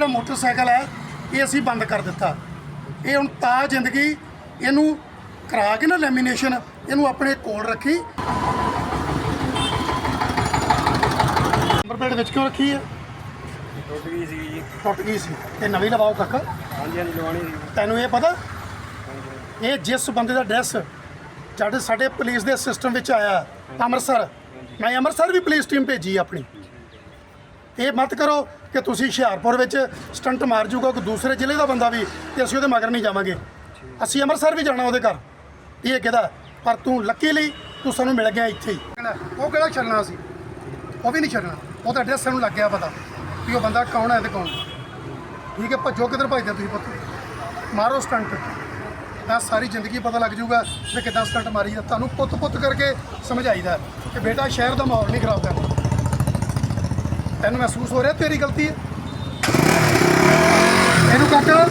Motorcycle ਹੈ ਇਹ ਅਸੀਂ ਬੰਦ ਕਰ ਦਿੱਤਾ। ਇਹ ਹੁਣ ਤਾਂ ਜ਼ਿੰਦਗੀ ਇਹਨੂੰ ਕਰਾ ਕੇ ਨਾ ਲੈਮੀਨੇਸ਼ਨ ਇਹਨੂੰ ਆਪਣੇ ਕੋਲ ਰੱਖੀ। ਨੰਬਰ ਪਲੇਟ ਵਿੱਚ ਕਿਉਂ ਰੱਖੀ ਹੈ? ਟੁੱਟ ਗਈ ਸੀ ਜੀ। ਟੁੱਟ ਗਈ ਸੀ। ਤੇ ਨਵੀਂ ਲਵਾਓ ਕਾਕਾ ਹਾਂਜੀ ਹਾਂਜੀ ਲਵਾਉਣੀ ਸੀ ਤੈਨੂੰ ਇਹ ਪਤਾ? ਇਹ ਜਿਸ ਬੰਦੇ ਦਾ ਡਰੈਸ ਜਦ ਸਾਡੇ ਪੁਲਿਸ ਦੇ ਸਿਸਟਮ ਵਿੱਚ ਆਇਆ ਅੰਮ੍ਰਿਤਸਰ। ਮੈਂ ਅੰਮ੍ਰਿਤਸਰ ਵੀ ਪੁਲਿਸ ਟੀਮ ਭੇਜੀ ਆਪਣੀ। ਇਹ ਮਤ ਕਰੋ ਕਿ ਤੁਸੀਂ ਹੁਸ਼ਿਆਰਪੁਰ ਵਿੱਚ ਸਟੰਟ ਮਾਰ ਜੂਗਾ ਕੋਈ ਦੂਸਰੇ ਜ਼ਿਲ੍ਹੇ ਦਾ ਬੰਦਾ ਵੀ ਤੇ ਅਸੀਂ ਉਹਦੇ ਮਗਰ ਨਹੀਂ ਜਾਵਾਂਗੇ। ਅਸੀਂ ਅੰਮ੍ਰਿਤਸਰ ਵੀ ਜਾਣਾ ਉਹਦੇ ਘਰ। ਇਹ ਕਿਹਦਾ? ਪਰ ਤੂੰ ਲੱਕੀ ਲਈ ਤੂੰ ਸਾਨੂੰ ਮਿਲ ਗਿਆ ਇੱਥੇ ਹੀ। ਉਹ ਕਿਹੜਾ ਛੱਡਣਾ ਸੀ ਉਹ ਵੀ ਨਹੀਂ ਛੱਡਣਾ। ਉਹ ਤਾਂ ਐਡਰੈਸ ਸਾਨੂੰ ਲੱਗ ਗਿਆ ਪਤਾ ਵੀ ਉਹ ਬੰਦਾ ਕੌਣ ਹੈ ਤੇ ਕੌਣ ਠੀਕ ਹੈ, ਭੱਜੋ ਕਿੱਧਰ ਭੱਜਦੇ ਤੁਸੀਂ ਪੁੱਤ? ਮਾਰੋ ਸਟੰਟ। ਤਾਂ ਸਾਰੀ ਜ਼ਿੰਦਗੀ ਪਤਾ ਲੱਗ ਜਾਊਗਾ ਕਿ ਕਿੱਦਾਂ ਸਟੰਟ ਮਾਰੀ ਦਾ ਤੁਹਾਨੂੰ ਪੁੱਤ ਪੁੱਤ ਕਰਕੇ ਸਮਝਾਈਦਾ ਕਿ ਬੇਟਾ ਸ਼ਹਿਰ ਦਾ ਮਾਹੌਲ ਨਹੀਂ ਖਰਾਬ ਕਰਨਾ। ਤੈਨੂੰ ਮਹਿਸੂਸ ਹੋ ਰਿਹਾ ਤੇਰੀ ਗਲਤੀ ਹੈ। ਇਹਨੂੰ ਕਾਕਾ।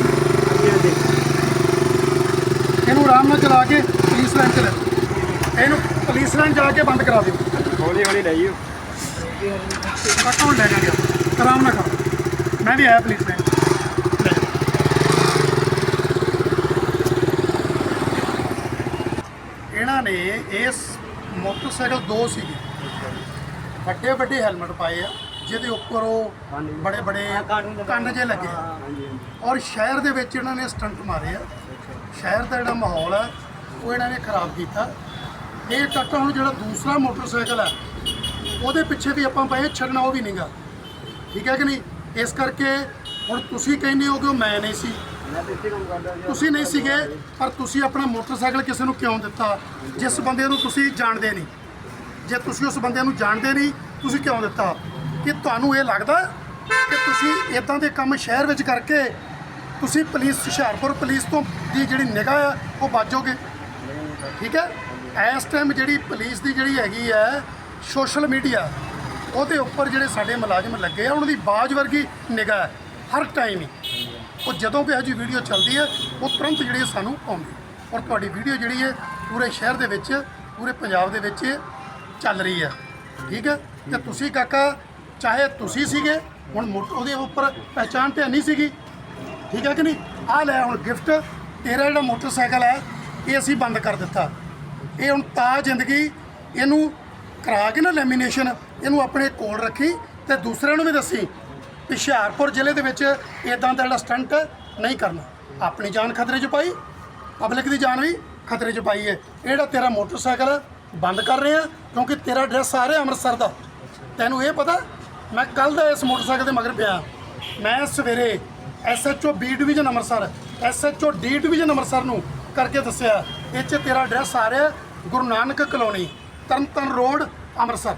ਇਹਨੂੰ ਆਰਾਮ ਨਾਲ ਚਲਾ ਕੇ ਪੁਲਿਸ ਲਾਈਨ ਚ ਲੈ। ਜਾਓ। ਇਹਨੂੰ ਪੁਲਿਸ ਲਾਈਨ ਜਾ ਕੇ ਬੰਦ ਕਰਾ ਦਿਓ। ਹੌਲੀ ਹੌਲੀ ਲੈ ਜਿਓ। ਕਾਕਾ ਹੁਣ ਲੈ ਜਾਗਾ ਆਰਾਮ ਨਾਲ ਕਰ ਮੈਂ ਵੀ ਆਇਆ ਪੁਲਿਸ ਲਾਈਨ ਲੈ ਜਾਓ। ਇਹਨਾਂ ਨੇ ਇਸ ਮੋਟਰਸਾਈਕਲ ਦੋ ਸੀਗੇ। ਵੱਡੇ ਵੱਡੇ ਹੈਲਮਟ ਪਾਏ ਆ। ਜਿਹਦੇ ਉੱਪਰ ਉਹ। ਬੜੇ ਬੜੇ ਕੰਨ ਜੇ ਲੱਗੇ। ਆ। ਔਰ ਸ਼ਹਿਰ ਦੇ ਵਿੱਚ ਇਹਨਾਂ ਨੇ ਸਟੰਟ ਮਾਰੇ ਆ। ਸ਼ਹਿਰ ਦਾ ਜਿਹੜਾ ਮਾਹੌਲ ਹੈ ਉਹ ਇਹਨਾਂ ਨੇ ਖਰਾਬ ਕੀਤਾ। ਇਹ ਟੱਕਾ ਹੁਣ ਜਿਹੜਾ ਦੂਸਰਾ ਮੋਟਰਸਾਈਕਲ ਹੈ ਉਹਦੇ ਪਿੱਛੇ ਵੀ ਆਪਾਂ ਪਏ ਛੱਡਣਾ ਉਹ ਵੀ ਨਹੀਂਗਾ। ਠੀਕ ਹੈ ਕਿ ਨਹੀਂ? ਇਸ ਕਰਕੇ ਹੁਣ ਤੁਸੀਂ ਕਹਿੰਦੇ ਹੋ ਕਿ ਉਹ ਮੈਂ ਨਹੀਂ ਸੀ। ਤੁਸੀਂ ਨਹੀਂ ਸੀਗੇ ਪਰ ਤੁਸੀਂ ਆਪਣਾ ਮੋਟਰਸਾਈਕਲ ਕਿਸੇ ਨੂੰ ਕਿਉਂ ਦਿੱਤਾ? ਜਿਸ ਬੰਦੇ ਨੂੰ ਤੁਸੀਂ ਜਾਣਦੇ ਨਹੀਂ। ਜੇ ਤੁਸੀਂ ਉਸ ਬੰਦੇ ਨੂੰ ਜਾਣਦੇ ਨਹੀਂ ਤੁਸੀਂ ਕਿਉਂ ਦਿੱਤਾ? ਕਿ ਤੁਹਾਨੂੰ ਇਹ ਲੱਗਦਾ ਕਿ ਤੁਸੀਂ ਇਦਾਂ ਦੇ ਕੰਮ ਸ਼ਹਿਰ ਵਿੱਚ ਕਰਕੇ ਤੁਸੀਂ ਪੁਲਿਸ, ਹੁਸ਼ਿਆਰਪੁਰ ਪੁਲਿਸ ਤੋਂ ਦੀ ਜਿਹੜੀ ਨਿਗਾਹ ਆ, ਉਹ ਬਾਜੋਗੇ ਠੀਕ ਹੈ? ਇਸ ਟਾਈਮ ਜਿਹੜੀ ਪੁਲਿਸ ਦੀ ਜਿਹੜੀ ਹੈਗੀ ਹੈ ਸੋਸ਼ਲ ਮੀਡੀਆ ਉਹਦੇ ਉੱਪਰ ਜਿਹੜੇ ਸਾਡੇ ਮੁਲਾਜ਼ਮ ਲੱਗੇ ਆ, ਉਹਨਾਂ ਦੀ ਬਾਜ ਵਰਗੀ ਨਿਗਾਹ ਹੈ ਹਰ ਟਾਈਮ ਹੀ। ਉਹ ਜਦੋਂ ਵੀ ਇਹੋ ਜਿਹੀ ਵੀਡੀਓ ਚੱਲਦੀ ਹੈ ਉਹ ਤੁਰੰਤ ਜਿਹੜੀ ਸਾਨੂੰ ਆਉਂਦੀ। ਔਰ ਤੁਹਾਡੀ ਵੀਡੀਓ ਜਿਹੜੀ ਹੈ ਪੂਰੇ ਸ਼ਹਿਰ ਦੇ ਵਿੱਚ, ਪੂਰੇ ਪੰਜਾਬ ਦੇ ਵਿੱਚ ਚੱਲ ਰਹੀ ਹੈ ਠੀਕ ਹੈ? ਤੇ ਤੁਸੀਂ ਕਾਕਾ ਚਾਹੇ ਤੁਸੀਂ ਸੀਗੇ ਹੁਣ ਮੋ- ਉਹਦੇ ਉੱਪਰ ਪਹਿਚਾਣ ਤੇ ਨਹੀਂ ਸੀਗੀ। ਠੀਕ ਹੈ ਕਿ ਨਹੀਂ? ਆ ਲੈ ਹੁਣ ਗਿਫਟ ਤੇਰਾ ਜਿਹੜਾ ਮੋਟਰਸਾਈਕਲ ਹੈ ਇਹ ਅਸੀਂ ਬੰਦ ਕਰ ਦਿੱਤਾ। ਇਹ ਹੁਣ ਤਾਂ ਜ਼ਿੰਦਗੀ ਇਹਨੂੰ ਕਰਾ ਕੇ ਨਾ ਲੈਮੀਨੇਸ਼ਨ ਇਹਨੂੰ ਆਪਣੇ ਕੋਲ ਰੱਖੀ ਤੇ ਦੂਸਰਿਆਂ ਨੂੰ ਵੀ ਦੱਸੀ ਵੀ ਹੁਸ਼ਿਆਰਪੁਰ ਜ਼ਿਲ੍ਹੇ ਦੇ ਵਿੱਚ ਇਦਾਂ ਦਾ ਜਿਹੜਾ ਸਟੰਟ ਨਹੀਂ ਕਰਨਾ। ਆਪਣੀ ਜਾਨ ਖਤਰੇ 'ਚ ਪਾਈ ਪਬਲਿਕ ਦੀ ਜਾਨ ਵੀ ਖਤਰੇ 'ਚ ਪਾਈ ਹੈ। ਇਹ ਜਿਹੜਾ ਤੇਰਾ ਮੋਟਰਸਾਈਕਲ ਹੈ, ਬੰਦ ਕਰ ਰਹੇ ਆ ਕਿਉਂਕਿ ਤੇਰਾ ਐਡਰੈਸ ਆ ਰਿਹਾ ਅੰਮ੍ਰਿਤਸਰ ਦਾ। ਤੈਨੂੰ ਇਹ ਪਤਾ ਮੈਂ ਕੱਲ ਦਾ ਇਸ ਮੋਟਰਸਾਈਕਲ ਦੇ ਮਗਰ ਪਿਆ। ਮੈਂ ਸਵੇਰੇ SHO B division Amritsar SHO D division Amritsar ਨੂੰ ਕਰਕੇ ਦੱਸਿਆ ਇਹ 'ਚ ਤੇਰਾ ਐਡਰੈਸ ਆ ਰਿਹਾ Guru Nanak colony Tarn Taran road Amritsar.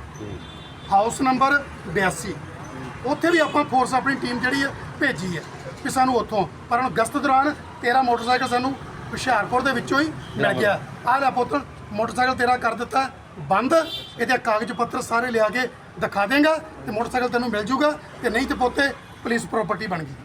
House number 82 ਉੱਥੇ ਵੀ ਆਪਾਂ ਫੋਰਸ ਆਪਣੀ ਟੀਮ ਜਿਹੜੀ ਹੈ ਭੇਜੀ ਹੈ ਕਿ ਸਾਨੂੰ ਉੱਥੋਂ ਪਰ ਹੁਣ ਗਸਤ ਦੌਰਾਨ ਤੇਰਾ ਮੋਟਰਸਾਈਕਲ ਸਾਨੂੰ ਹੁਸ਼ਿਆਰਪੁਰ ਦੇ ਵਿੱਚੋਂ ਹੀ ਮਿਲ ਗਿਆ। ਆਹ ਲੈ ਪੁੱਤ ਮੋਟਰਸਾਈਕਲ ਤੇਰਾ ਕਰ ਦਿੱਤਾ। ਬੰਦ, ਇਹਦੇ ਕਾਗਜ਼ ਪੱਤਰ ਸਾਰੇ ਲਿਆ ਕੇ ਦਿਖਾ ਦੇਗਾ ਤੇ ਮੋਟਰਸਾਈਕਲ ਤੈਨੂੰ ਮਿਲ ਜੂਗਾ ਤੇ ਨਹੀਂ ਤੇ ਪੋਤੇ ਪੁਲਿਸ ਪ੍ਰਾਪਰਟੀ ਬਣ ਗਈ।